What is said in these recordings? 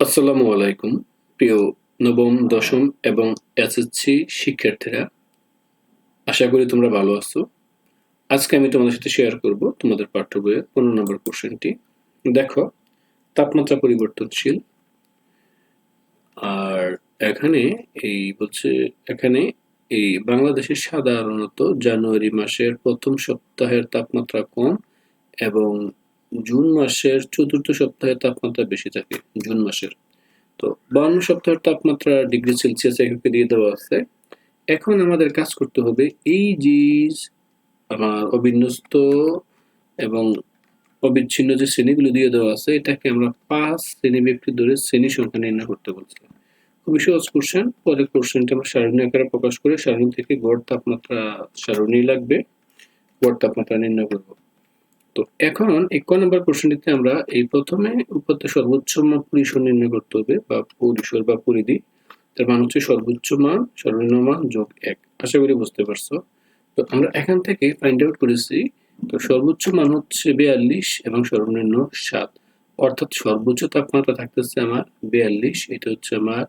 আসসালামু আলাইকুম, প্রিয় নবম, দশম এবং এসএসসি শিক্ষার্থীরা। আশা করি তোমরা ভালো আছো। আজকে আমি তোমাদের সাথে শেয়ার করব তোমাদের পাঠ্য বইয়ের পনেরো নম্বর কোশ্চেনটি দেখো, তাপমাত্রা পরিবর্তনশীল। আর এখানে এই বলছে এখানে এই বাংলাদেশে সাধারণত জানুয়ারি মাসের প্রথম সপ্তাহের তাপমাত্রা কম এবং জুন মাসের চতুর্থ সপ্তাহে তাপমাত্রা বেশি থাকে, জুন মাসের। তো বান্ন সপ্তাহের তাপমাত্রা ডিগ্রি সেলসিয়াস এককে দিয়ে দেওয়া আছে। এখন আমাদের কাজ করতে হবে এই যে আমার অবিন্যস্ত এবং অবিচ্ছিন্ন যে শ্রেণীগুলো দিয়ে দেওয়া আছে, এটাকে আমরা পাঁচ শ্রেণি ব্যক্তি ধরে শ্রেণি সংখ্যা নির্ণয় করতে বলছি। খুবই সহজ কোশ্চেন পরের কোশ্চেনটা আমরা সারণী আকারে প্রকাশ করে সারণী থেকে গড় তাপমাত্রা সারণী লাগবে, গড় তাপমাত্রা নির্ণয় করব। তো এখন এক নম্বর কোশ্চেনটিতে আমরা এই প্রথমে উপাত্ত সর্বোচ্চ মান পরিসর নির্ণয় করতে হবে বা পরিসর বা পরিধি। তার মান হচ্ছে সর্বোচ্চ মান, সর্বনিম্ন মান যোগ এক। আশা করি বুঝতে পারছ। তো আমরা এখান থেকে ফাইন্ড আউট করেছি, তো সর্বোচ্চ মান হচ্ছে বিয়াল্লিশ এবং সর্বনিম্ন সাত। অর্থাৎ সর্বোচ্চ তাপমাত্রা থাকতেছে আমার বিয়াল্লিশ, এটা হচ্ছে আমার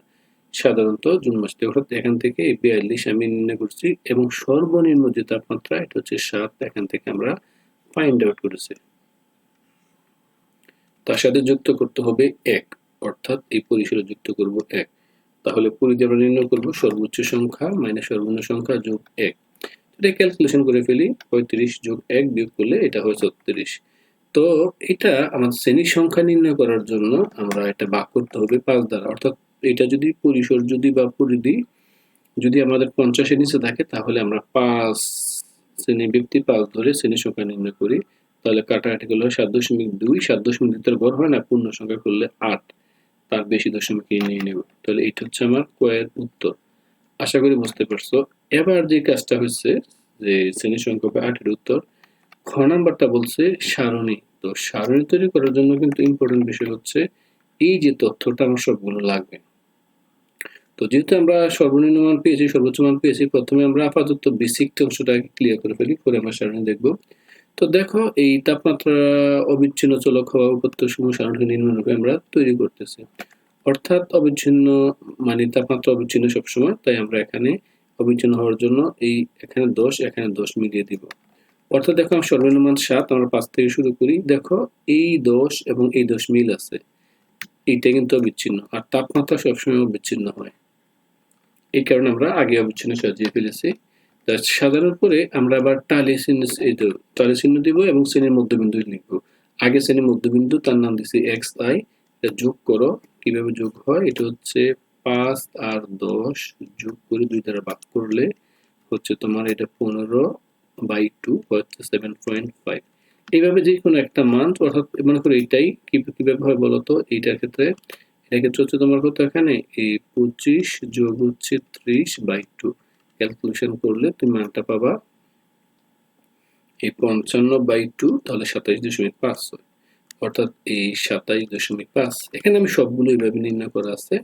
সাধারণত জুন মাস থেকে। অর্থাৎ এখান থেকে বিয়াল্লিশ আমি নির্ণয় করছি এবং সর্বনিম্ন যে তাপমাত্রা, এটা হচ্ছে সাত। এখান থেকে আমরা ফাইন্ড আউট করেছি। তার সাথে যুক্ত করতে হবে এক, অর্থাৎ এই পরিসরে যুক্ত করব এক। তাহলে পরিধি আমরা নির্ণয় করব, সর্বোচ্চ সংখ্যা মাইনাস সর্বনিম্ন সংখ্যা যোগ এক। এটা ক্যালকুলেশন করে ফেলি, পঁয়ত্রিশ যোগ এক বিয়োগ করলে এটা হয় ছত্রিশ। তো এটা আমাদের শ্রেণির সংখ্যা নির্ণয় করার জন্য আমরা এটা ভাগ করতে হবে পাঁচ দ্বারা। অর্থাৎ এটা যদি পরিসর যদি বা পরিধি যদি আমাদের পঞ্চাশের নিচে থাকে, তাহলে আমরা পাঁচ শ্রেণি ব্যক্তি পাঁচ ধরে শ্রেণি সংখ্যা নির্ণয় করি, তাহলে কাটাকাটি করলে সাত দশমিক দুই, সাত দশমিক দুই তার হয় না, পূর্ণ সংখ্যা করলে আট, তার বেশি দশমিক নিয়ে নেব। তাহলে এটা হচ্ছে আমার কয়ের উত্তর। আশা করি বুঝতে পারছ। এবার যে কাজটা হচ্ছে, যে শ্রেণি সংখ্যা বা আটের উত্তর, খ নাম্বারটা বলছে সারণী। তো সারণী তৈরি করার জন্য কিন্তু ইম্পর্টেন্ট বিষয় হচ্ছে, এই যে তথ্যটা আমার সবগুলো লাগবে। তো যেহেতু আমরা সর্বনিম্ন মান পেয়েছি, সর্বোচ্চ মান পেয়েছি, প্রথমে আমরা আপাতত বেসিক অংশটাকে ক্লিয়ার করে ফেলি, পরে আমরা সারণী দেখব। তো দেখো, এই তাপমাত্রা অবিচ্ছিন্ন চলক হওয়া উপাত্ত সমূহ সারণী নির্মাণকে আমরা তৈরি করতেছি। অর্থাৎ অবিচ্ছিন্ন মানে তাপমাত্রা অবিচ্ছিন্ন সবসময়, তাই আমরা এখানে অবিচ্ছিন্ন হওয়ার জন্য এই এখানে দশ এখানে দশ মিলিয়ে দিব। অর্থাৎ দেখো, আমি সর্বনিম্ন মান সাত, আমরা পাঁচ থেকে শুরু করি। দেখো, এই দশ এবং এই দশ মিল আছে। এইটা কিন্তু অবিচ্ছিন্ন, আর তাপমাত্রা সবসময় অবিচ্ছিন্ন হয়। এই কারণে আমরা আগে অবিচ্ছিন্ন সাজিয়ে ফেলেছি। সাধারণ করে আমরা আবার টালি চিহ্ন টালি চিহ্ন দিব এবং শ্রেণির মধ্যবিন্দু লিখব। আগে শ্রেণির মধ্যবিন্দু, তার নাম দিচ্ছি এক্স আই যোগ করো। কীভাবে যোগ হয়? এটা হচ্ছে পাঁচ আর দশ যোগ করে দুই দ্বারা ভাগ করলে হচ্ছে তোমার এটা পনেরো বাই টু, হচ্ছে সেভেন পয়েন্ট ফাইভ এইভাবে যে কোনো একটা মান, অর্থাৎ মনে করো এইটাই কীভাবে হয় বলতো এইটার ক্ষেত্রে এটার ক্ষেত্রে হচ্ছে তোমার কত এখানে? এই পঁচিশ যোগ হচ্ছে ত্রিশ বাই টু ক্যালকুলেশন করলে তুমি মানটা পাবা এই পঞ্চান্ন বাই টু তাহলে সাতাইশ দশমিক পাঁচ অর্থাৎ এই সাতাইশ দশমিক পাঁচ। এখানে আমি সবগুলো এইভাবে নির্ণয় করা আছে।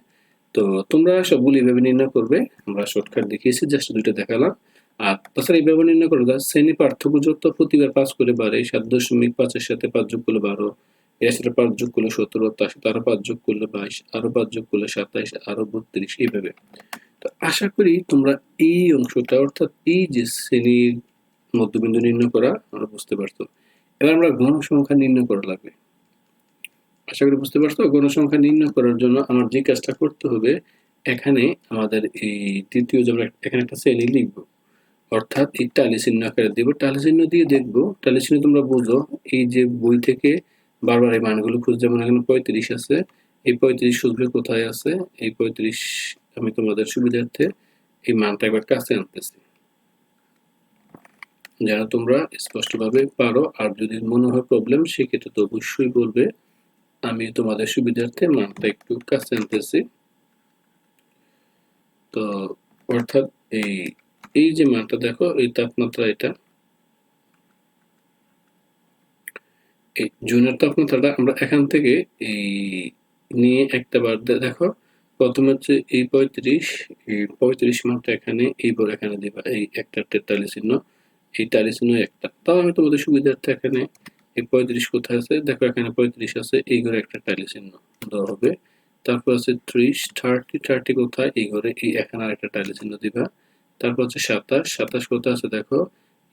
তো তোমরা সবগুলো এইভাবে নির্ণয় করবে। আমরা শর্টকাট দেখিয়েছি জাস্ট দুইটা দেখালাম। আর তাছাড়া এইভাবে নির্ণয় করো শ্রেণি পার্থক্য যত প্রতিবার পাঁচ করে বাড়ে, সাত দশমিক পাঁচের সাথে পাঁচ যোগ করলে বারো। এর পাঁচ যোগ করলে সতেরো, তার আরও পাঁচ যোগ করলে বাইশ, আরও পাঁচ যোগ করলে সাতাইশ, আরও বত্রিশ, এইভাবে। তো আশা করি তোমরা এই অংশটা, অর্থাৎ এই যে শ্রেণির মধ্যবিন্দু নির্ণয় করা আমরা বুঝতে পারতো এবার আমরা গণ সংখ্যা নির্ণয় করা লাগবে। আশা করি বুঝতে পারছ? গণসংখ্যা নির্ণয় করার জন্য আমার যে কাজটা করতে হবে, এখানে আমাদের এই তৃতীয় যে আমরা এখানে একটা শ্রেণি লিখব। অর্থাৎ এই টালি চিহ্ন আকারে দিব। টালি চিহ্ন দিয়ে দেখব। টালি চিহ্ন তোমরা বুঝো, এই যে বই থেকে বারবার এই মানগুলো খুঁজ যেমন এখানে পঁয়ত্রিশ আছে। এই পঁয়ত্রিশ সূত্রে কোথায় আছে? এই পঁয়ত্রিশ আমি তোমাদের সুবিধার্থে এই মানটা একবার কাছে আনতেছি। যেন তোমরা স্পষ্টভাবে পারো আর যদি মনে হয় প্রবলেম সেক্ষেত্রে তো অবশ্যই বলবে। আমি তোমাদের সুবিধার্থে মানটা একটু কাছে আনতেছি। তো অর্থাৎ এই এই যে মানটা দেখো, এই তাপমাত্রা এটা এই জুনের তাপমাত্রাটা আমরা এখান থেকে এই নিয়ে একটা বার দেখো। প্রথমে হচ্ছে এই পঁয়ত্রিশ পঁয়ত্রিশ মানটা এখানে, এই বড় এখানে দিবা, এই একটা তেতাল্লিশ চিহ্ন, এই টালি চিহ্ন একটা। তাও আমি তোমাদের সুবিধার্থে এখানে এই পঁয়ত্রিশ কোথায় আছে? দেখো এখানে পঁয়ত্রিশ আছে, এই ঘরে একটা টালি চিহ্ন দেওয়া হবে। তারপর আছে ত্রিশ, থার্টি থার্টি কোথায়? এই ঘরে, এই এখানে আরেকটা টাইলে চিহ্ন দিবা। তারপর হচ্ছে সাতাশ সাতাশ কোথায় আছে দেখো?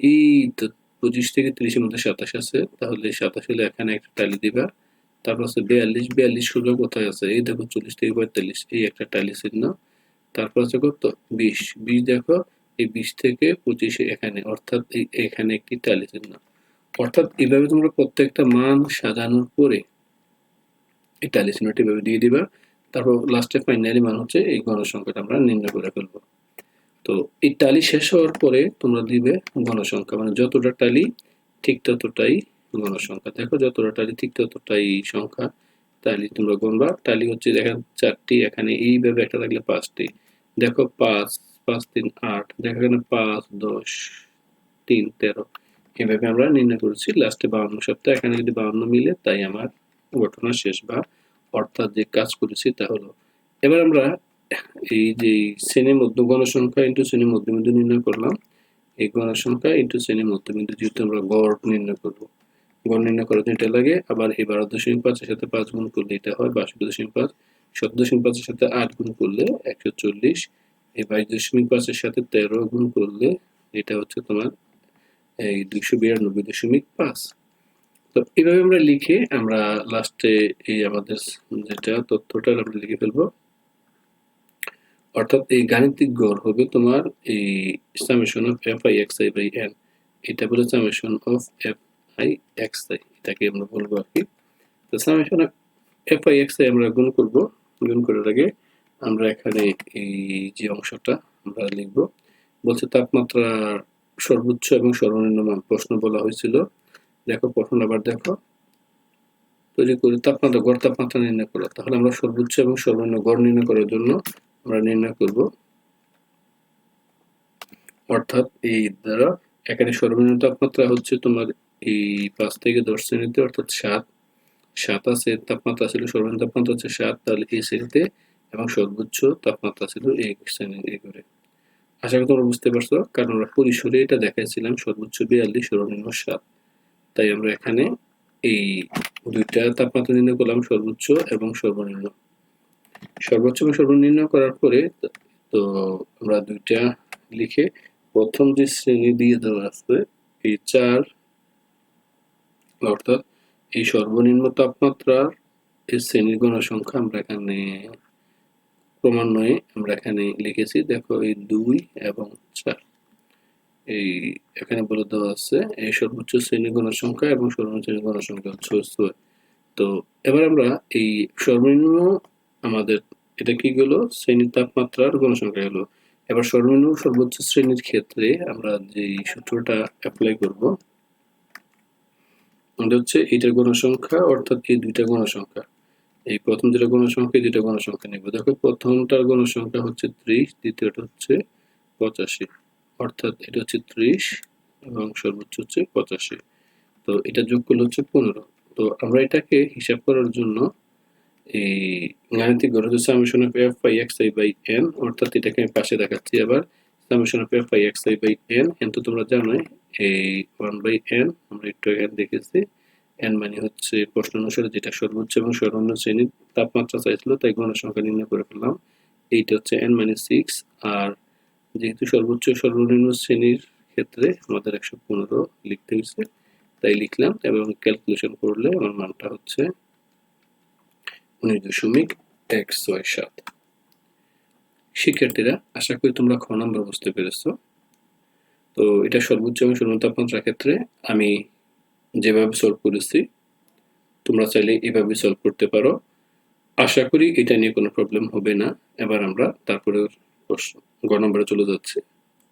এই তো পঁচিশ থেকে ত্রিশের মধ্যে সাতাশ আছে, তাহলে সাতাশ হলে এখানে একটা টাইলে দিবা। তারপর আছে বিয়াল্লিশ বিয়াল্লিশ ষোলো কোথায় আছে? এই দেখো চল্লিশ থেকে পঁয়তাল্লিশ, এই একটা টাইলে চিহ্ন তারপর আছে কত? বিশ। বিশ দেখো, এই বিশ থেকে পঁচিশে এখানে, অর্থাৎ এখানে একটি টাইলে চিহ্ন অর্থাৎ এইভাবে তোমরা প্রত্যেকটা মান সাজানোর পরে এই টাইলে চিহ্নটি এভাবে দিয়ে দিবা। তারপর লাস্টে ফাইনালি মান হচ্ছে এই গণসংখ্যাটা আমরা নির্ণয় করে ফেলব। তো এই টালি শেষ হওয়ার পরে তোমরা দিবে গণসংখ্যা মানে যতটা টালি, ঠিক ততটাই গণসংখ্যা দেখো যতটা টালি, ঠিক ততটাই সংখ্যা টালি তোমরা গণবা টালি হচ্ছে দেখেন চারটি, এখানে এইভাবে একটা থাকলে পাঁচটি। দেখো পাঁচ পাঁচ, তিন, আট, দেখো এখানে পাঁচ, দশ, তিন, তেরো। এভাবে আমরা নির্ণয় করেছি লাস্টে বাউন্ন সপ্তাহ। এখানে যদি বাউন্ন মিলে, তাই আমার ঘটনা শেষ বা অর্থাৎ যে কাজ করেছি তা হলো। এবার আমরা এই যে শ্রেণির গণসংখ্যা ইন্টু শ্রেণির মধ্যবিন্দু নির্ণয় করলাম। এই গণসংখ্যা ইন্টু শ্রেণির মধ্যবিন্দু যেহেতু আমরা গড় নির্ণয় করব। গড় নির্ণয় করার জন্য এটা লাগে, আবার এই বারো দশমিক পাঁচের সাথে পাঁচ গুণ করলে এটা হয় বাষট্টি দশমিক পাঁচ দশমিক পাঁচের সাথে আট গুণ করলে একশো চল্লিশ এই বাইশ দশমিক পাঁচের সাথে তেরো গুণ করলে এটা হচ্ছে তোমার, এই দুইশো বিরানব্বই দশমিক পাঁচ। তো এইভাবে আমরা লিখে আমরা লাস্টে এই আমাদের যেটা তথ্যটা আমরা লিখে ফেলব। অর্থাৎ এই গাণিতিক গড় হবে তোমার এই summation of F I X I by N এটা বলে summation of F I X I এটাকে আমরা বলব আর কি। তো summation of F I X I আমরা গুণ করব। গুণ করার আগে আমরা এখানে এই যে অংশটা আমরা লিখব। বলছে তাপমাত্রার সর্বোচ্চ এবং সর্বনিম্ন মান প্রশ্ন বলা হয়েছিল। দেখো, প্রশ্ন আবার দেখো। তৈরি করে তাপমাত্রা, গড় তাপমাত্রা নির্ণয় করো। তাহলে আমরা সর্বোচ্চ এবং সর্বনিম্ন গড় নির্ণয় করার জন্য আমরা নির্ণয় করব। অর্থাৎ এই দ্বারা এখানে সর্বনিম্ন তাপমাত্রা হচ্ছে তোমার এই পাঁচ থেকে দশ শ্রেণীতে, অর্থাৎ সাত। সাত আছে, তাপমাত্রা ছিল, সর্বনিম্ন তাপমাত্রা হচ্ছে সাত, তাহলে এই শ্রেণীতে এবং সর্বোচ্চ তাপমাত্রা ছিল এই শ্রেণি এই করে। আশা করি তোমরা বুঝতে পারছ, কারণ আমরা পরিসরে এটা দেখাইছিলাম, সর্বোচ্চ বিয়াল্লিশ, সর্বনিম্ন সাত। তাই আমরা এখানে এই দুইটা তাপমাত্রা নির্ণয় করলাম, সর্বোচ্চ এবং সর্বনিম্ন। সর্বোচ্চ এবং সর্বনিম্ন করার পরে তো আমরা দুইটা লিখে প্রথম যে শ্রেণি দিয়ে দেওয়া আছে, এই চার, অর্থাৎ এই সর্বনিম্ন তাপমাত্রার এই শ্রেণির গণসংখ্যা আমরা এখানে, ক্রমান্বয়ে আমরা এখানে লিখেছি, দেখো এই দুই এবং চার। এই এখানে বলে দেওয়া আছে, এই সর্বোচ্চ শ্রেণি গণসংখ্যা এবং সর্বনিম্ন শ্রেণি গণসংখ্যা হচ্ছে তো এবার আমরা এই সর্বনিম্ন আমাদের এটা কি গেলো শ্রেণির তাপমাত্রার গণসংখ্যা হলো। এবার সর্বনিম্ন সর্বোচ্চ শ্রেণির ক্ষেত্রে আমরা যে সূত্রটা অ্যাপ্লাই করব আমাদের হচ্ছে এইটার গণসংখ্যা অর্থাৎ এই দুইটা গণসংখ্যা এই প্রথম যেটা গণসংখ্যা দুইটা গণসংখ্যা নেব। দেখো, প্রথমটার গণসংখ্যা হচ্ছে ত্রিশ, দ্বিতীয়টা হচ্ছে পঁচাশি। অর্থাৎ এটা হচ্ছে ত্রিশ এবং সর্বোচ্চ হচ্ছে পঁচাশি। তো এটা যোগ করলে হচ্ছে পনেরো। তো আমরা এটাকে হিসাব করার জন্য এই গাণিতিক হচ্ছে summation of F by X I by N অর্থাৎ এটাকে আমি পাশে দেখাচ্ছি আবার। Summation of F by X I by N N তো তোমরা জানোই, এই ওয়ান বাই এন আমরা একটু এখানে দেখেছি। এন মানে হচ্ছে প্রশ্ন অনুসারে যেটা সর্বোচ্চ এবং সর্বনিম্ন শ্রেণির তাপমাত্রা চাইছিল, তাই গণসংখ্যা নির্ণয় করে ফেললাম। এইটা হচ্ছে এন মানে সিক্স আর যেহেতু সর্বোচ্চ সর্বনিম্ন শ্রেণির ক্ষেত্রে আমাদের একশো পনেরো লিখতে হয়েছে, তাই লিখলাম এবং ক্যালকুলেশন করলে আমার মানটা হচ্ছে উনিশ দশমিক এক ছয় সাত। শিক্ষার্থীরা, আশা করি তোমরা খ নম্বর বুঝতে পেরেছ। তো এটা সর্বোচ্চ এবং সর্বনিম্ন তাপমাত্রার ক্ষেত্রে আমি যেভাবে সলভ করেছি, তোমরা চাইলে এভাবে সলভ করতে পারো। আশা করি এটা নিয়ে কোনো প্রবলেম হবে না। এবার আমরা তারপরে গ নম্বরে চলে যাচ্ছি।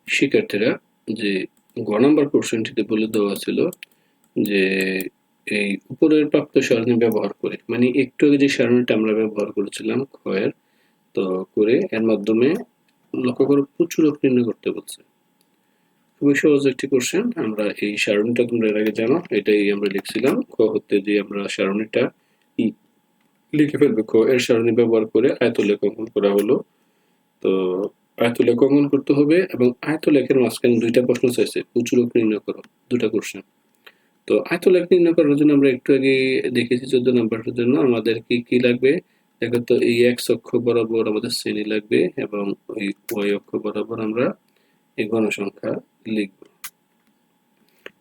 শিক্ষার্থীরা, যে গ নম্বর পোর্শনটিতে বলে দেওয়া ছিল যে এই উপরের প্রাপ্ত সারণী ব্যবহার করে মানে একটু আগে যে সারণীটা আমরা ব্যবহার করেছিলাম, ক্ষয়ের, তো করে এর মাধ্যমে লক্ষ্য করে প্রচুর নির্ণয় করতে বলছে খুবই সহজ একটি কোশ্চেন আমরা এই সারণীটা তোমরা এর আগে জানো, এটাই আমরা লিখছিলাম, খ হতে যে আমরা সারণীটা লিখে ফেলবে, খ এর সারণী ব্যবহার করে আয়তলেখ অঙ্কন করা হলো। তো আয়তলেখ অঙ্কন করতে হবে এবং আয়তলেখের মাঝখানে দুইটা প্রশ্ন চাইছে, প্রচুর নির্ণয় করো দুটা কোশ্চেন তো আয়তলেখ নির্ণয় করার জন্য আমরা একটু আগে দেখেছি চোদ্দ নম্বরের জন্য। আমাদের কি কি লাগবে? দেখো তো, এই এক্স অক্ষ বরাবর আমাদের শ্রেণি লাগবে এবং ওই ওয়াই অক্ষ বরাবর আমরা এই গণসংখ্যা লিখব।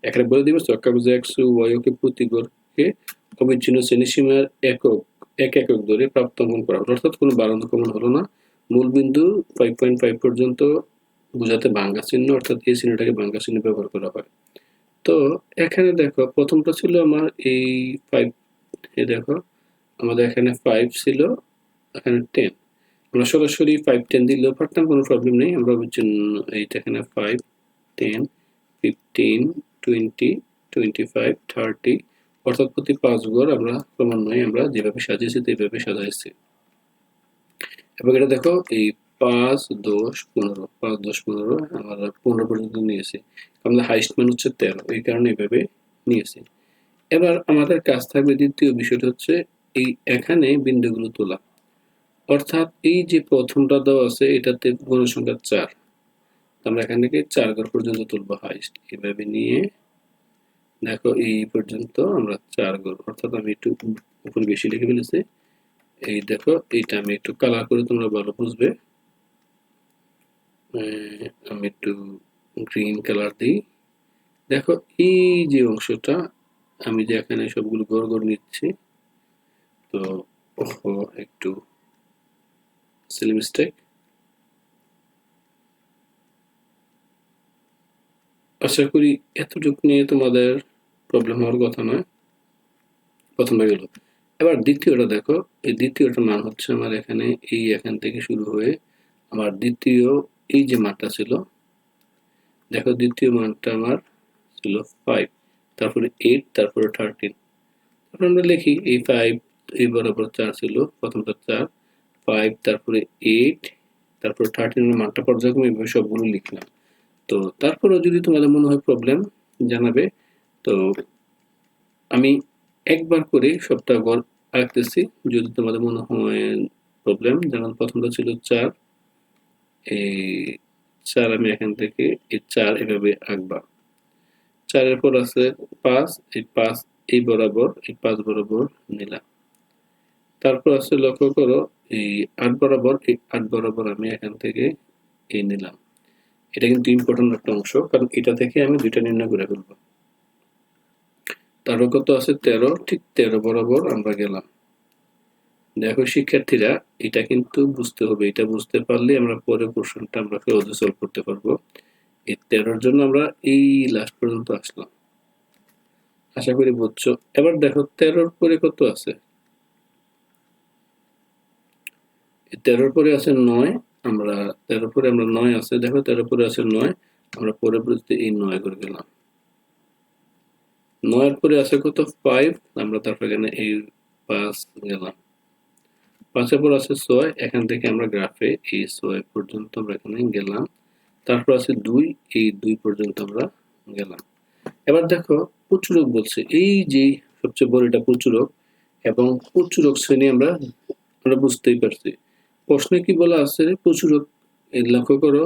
এখানে বলে দিব চক্রাবুজ এক্স ওয়াই অকে প্রতি অবিচ্ছিন্ন শ্রেণি সীমার একক, এক একক ধরে প্রাপ্ত অঙ্কন করা হলো। অর্থাৎ কোনো বারান্ত কমন হলো না। মূল বিন্দু ফাইভ পয়েন্ট ফাইভ পর্যন্ত বোঝাতে বাঙ্গা চিহ্ন অর্থাৎ এই চিহ্নটাকে বাঙ্গা চিহ্ন ব্যবহার করা হয়। তো এখানে দেখো, প্রথমটা ছিল আমার এই ফাইভ এ দেখো, আমাদের এখানে ফাইভ ছিল, এখানে টেন আমরা সরাসরি ফাইভ টেন দিলেও পারতাম, কোনো প্রবলেম নেই। আমরা বিচ্ছিন্ন এইটা এখানে five ten fifteen twenty twenty five thirty অর্থাৎ প্রতি পাঁচ গড় আমরা ক্রমান্বয়ে আমরা যেভাবে সাজিয়েছি এইভাবে সাজাইছি। এবং এটা দেখো, এই পাঁচ দশ পনেরো। পাঁচ দশ পনেরো আমরা পনেরো পর্যন্ত নিয়েছি। আমাদের হাইস্ট মান হচ্ছে তেরো। এই কারণে এভাবে নিয়েছি। এবার আমাদের কাজ থাকবে দ্বিতীয় বিষয়টা হচ্ছে এই এখানে বিন্দুগুলো তোলা। অর্থাৎ এই যে প্রথমটা দেওয়া আছে এটাতে গণসংখ্যা চার। আমরা এখান থেকে চার ঘর পর্যন্ত তুলবো হাইস্ট এভাবে নিয়ে দেখো এই পর্যন্ত আমরা চার ঘর। অর্থাৎ আমি একটু উপরে বেশি লিখে ফেলেছি। এই দেখো এইটা আমি একটু কালার করে তোমরা ভালো বুঝবে। আমি একটু গ্রিন কালার দিই। দেখো, এই যে অংশটা, আমি যে এখানে সবগুলো গড় গড় নিচ্ছি, তো একটু সিলি মিস্টেক আশা করি এতটুকু নিয়ে তোমাদের প্রবলেম হওয়ার কথা নয়। প্রথমটা গেল। এবার দ্বিতীয়টা দেখো, এই দ্বিতীয়টা মান হচ্ছে আমার এখানে, এই এখান থেকে শুরু হয়ে আমার দ্বিতীয় এই যে মানটা ছিল, দেখো দ্বিতীয় মানটা আমার ছিল ফাইভ তারপরে এইট তারপরে থার্টিন তারপর আমরা লিখি, এই ফাইভ এই বরাবর চার ছিল, প্রথমটা চার ফাইভ তারপরে এইট তারপরে থার্টিনের মানটা পর্যায়ক্রমে এইভাবে সবগুলো লিখলাম। তো তারপরেও যদি তোমাদের মনে হয় প্রবলেম জানাবে। তো আমি একবার করে সবটা গড় আঁকতেছি। যদি তোমাদের মনে হয় প্রবলেম যেমন প্রথমটা ছিল চার এই চার আমি এখান থেকে এই চার এভাবে আঁকবা। চারের পর আছে পাঁচ, এই পাঁচ এই বরাবর, এই পাঁচ বরাবর নিলাম তারপর আছে লক্ষ্য করো, এই আট বরাবর, এই আট বরাবর আমি এখান থেকে এই নিলাম। এটা কিন্তু ইম্পর্টেন্ট একটা অংশ, কারণ এটা থেকে আমি দুইটা নির্ণয় করে ফেলব। তারপর কত আছে? তেরো, ঠিক তেরো বরাবর আমরা গেলাম। দেখো, শিক্ষার্থীরা, এটা কিন্তু বুঝতে হবে। এটা বুঝতে পারলে আমরা পরে কোশ্চেনটা আমরা সহজে সলভ করতে পারব। এই তেরোর জন্য আমরা এই লাস্ট পর্যন্ত আসলাম। আশা করি বুঝছ। এবার দেখো, তেরোর পরে কত আছে? তেরোর পরে আছে নয়। আমরা, তেরোর পরে আমরা নয় আছে। দেখো, তেরোর পরে আছে নয়। আমরা পরে বুঝতে এই নয় করে গেলাম। নয়ের পরে আছে কত? ফাইভ আমরা তারপর এখানে এই পাঁচ গেলাম। পাঁচের আছে ছয়, এখান থেকে আমরা গ্রাফে এই ছয় পর্যন্ত আমরা এখানে গেলাম। তারপর আছে দুই, এই দুই পর্যন্ত আমরা গেলাম। এবার দেখো, প্রচুরক বলছে, এই যে সবচেয়ে বড় এটা প্রচুরক এবং প্রচুরক শ্রেণি আমরা আমরা বুঝতেই পারছি। প্রশ্নে কি বলা আছে, প্রচুরক লক্ষ্য করো,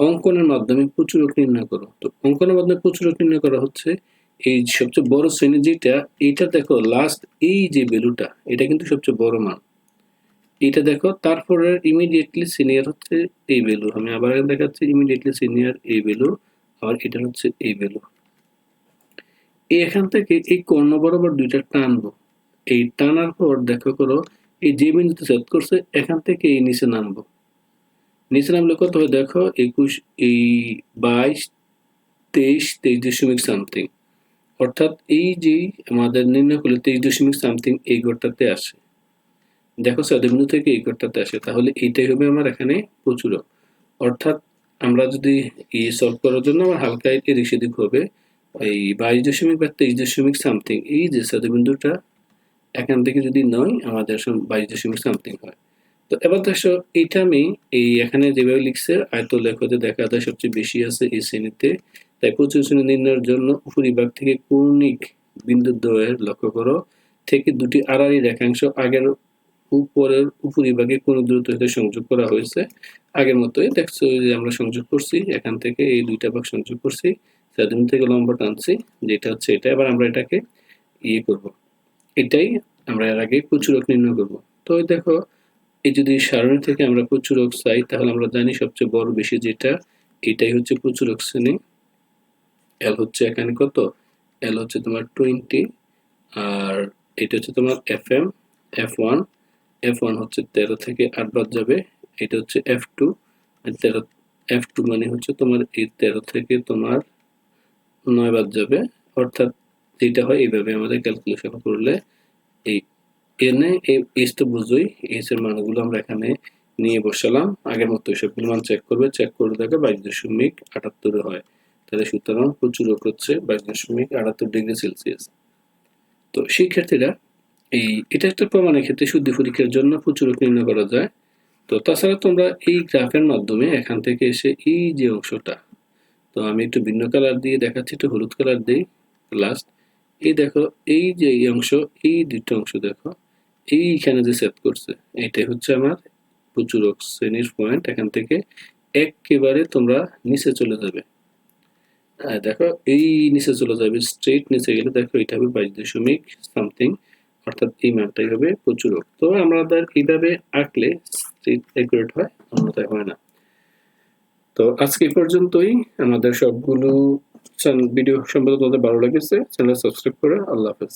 অঙ্কনের মাধ্যমে প্রচুরক নির্ণয় করো। তো অঙ্কনের মাধ্যমে প্রচুরক নির্ণয় করা হচ্ছে, এই সবচেয়ে বড় শ্রেণি যেটা এইটা দেখো লাস্ট এই যে ভ্যালুটা এটা কিন্তু সবচেয়ে বড় মান। এটা দেখো তারপরে ইমিডিয়েটলি সিনিয়র হচ্ছে এই ভ্যালু আমি আবার দেখাচ্ছি ইমিডিয়েটলি সিনিয়র এই ভ্যালু আর এটা হচ্ছে এই ভ্যালু এখান থেকে এই কর্ণ বরাবর দুইটা টানবো। এই টানার পর দেখো করো, এই যে বিন্দুতে সেট করছে, এখান থেকে এই নিচে নামবো। নিচে নামলে কত হয় দেখো, একুশ, এই বাইশ, তেইশ তেইশ দশমিক সামথিং অর্থাৎ এই যে আমাদের নির্ণয় করলে তেইশ দশমিক সামথিং এই ঘরটাতে আসে। দেখো বিন্দু থেকে এই ঘরটাতে আসে, তাহলে এইটাই হবে আমার এখানে প্রচুর। অর্থাৎ আমরা যদি এই সলভ করার জন্য আমার হালকা এদিক সেদিক হবে, এই বাইশ দশমিক বা তেইশ দশমিক সামথিং এই যে বিন্দুটা এখান থেকে যদি নয়, আমাদের বাইশ দশমিক সামথিং হয়। তো এবার দেখো, এইটা আমি এই এখানে যেভাবে লিখছে আয়ত লেখতে দেখা যায় সবচেয়ে বেশি আছে এই শ্রেণীতে। তাই প্রচুর শ্রেণি নির্ণয়ের জন্য উপরিভাগ থেকে কৌণিক বিন্দু দ্বয়ের লক্ষ্য করো, থেকে দুটি আড়াআড়ি রেখাংশ আগের উপরের উপরিভাগে কোন দূরত্ব সাথে সংযোগ করা হয়েছে। আগের মতোই দেখছ যে আমরা সংযোগ করছি, এখান থেকে এই দুইটা ভাগ সংযোগ করছি, স্বাধীন থেকে লম্বা টানছি, যেটা হচ্ছে এটা। এবার আমরা এটাকে ইয়ে করব। এটাই আমরা এর আগে প্রচুরক নির্ণয় করব। তো দেখো, এই যদি সারণী থেকে আমরা প্রচুরক চাই, তাহলে আমরা জানি সবচেয়ে বড় বেশি যেটা, এটাই হচ্ছে প্রচুরক শ্রেণি। এল হচ্ছে এখানে কত? এল হচ্ছে তোমার টোয়েন্টি আর এটা হচ্ছে তোমার F M F one F one হচ্ছে তেরো থেকে আট বাদ যাবে। এটা হচ্ছে এফ টু তেরো এফ টু মানে হচ্ছে তোমার এই তেরো থেকে তোমার নয় বাদ যাবে। অর্থাৎ হয় এইভাবে আমাদের ক্যালকুলেশন করলে এই এনে এস তো বুঝোই এস মানগুলো আমরা এখানে নিয়ে বসালাম। আগের মতো সবগুলো মান চেক করবে চেক করে দেখে বাইশ দশমিক আটাত্তর হয়। তাহলে সুতরাং প্রচুরক হচ্ছে বাইশ দশমিক আটাত্তর ডিগ্রি সেলসিয়াস। তো শিক্ষার্থীরা এই এটা একটা প্রমাণের ক্ষেত্রে শুদ্ধ পরীক্ষার জন্য প্রচুর নির্ণয় করা যায়। তো তাছাড়া তোমরা এই গ্রাফের মাধ্যমে এখান থেকে এসে এই যে অংশটা, তো আমি একটু ভিন্ন কালার দিয়ে দেখাচ্ছি, একটু হলুদ কালার দিই লাস্ট এই দেখো, এই যে এই অংশ, এই দুটো অংশ দেখো, এইখানে যে সেট করছে, এটাই হচ্ছে আমার প্রচুরক শ্রেণির পয়েন্ট এখান থেকে একেবারে তোমরা নিচে চলে যাবে। দেখো, এই নিচে চলে যাবে স্ট্রেট নিচে গেলে দেখো এটা হবে বাইশ দশমিক সামথিং অর্থাৎ এই ম্যাপটাই হবে প্রচুরক তো আমাদের কীভাবে আঁকলে অ্যাকুরেট হয়, অন্যথায় হয় না। তো আজকে পর্যন্তই। আমাদের সবগুলো ভিডিও সম্পর্কে তোমাদের ভালো লেগেছে চ্যানেল সাবস্ক্রাইব করে আল্লাহ হাফেজ।